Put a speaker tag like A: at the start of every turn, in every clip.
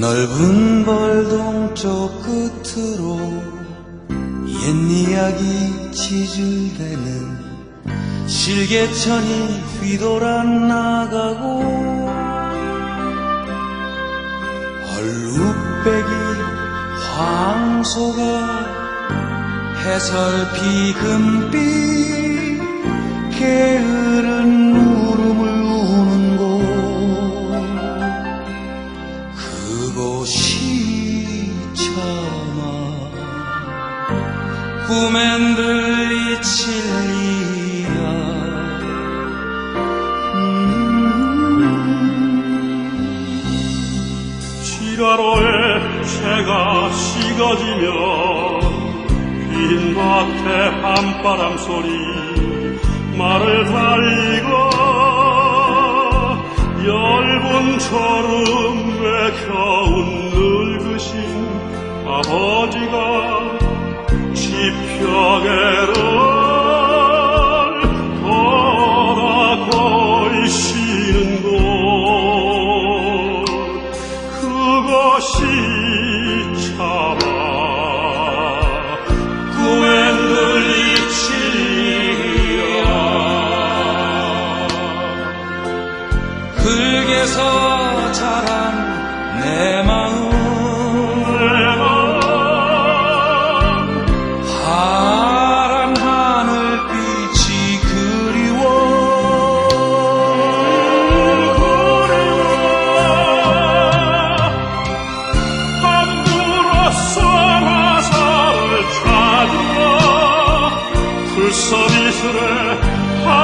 A: 넓은 벌동 쪽 끝으로 옛 이야기 지줄대는 실개천이 휘돌아 나가고 얼룩배기 황소가 해설피 금빛 그곳이 참아 꿈엔 들리칠 리야.
B: 지가로에 새가 식어지며 빈 밭에 한바람 소리 말을 달리고 열분처럼 아버지가 지평에를 돌아 걸시는 곳. 그것이 참아 꿈엔 들리치리야
A: 흙에서 자란 내맘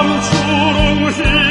A: 참 주롱신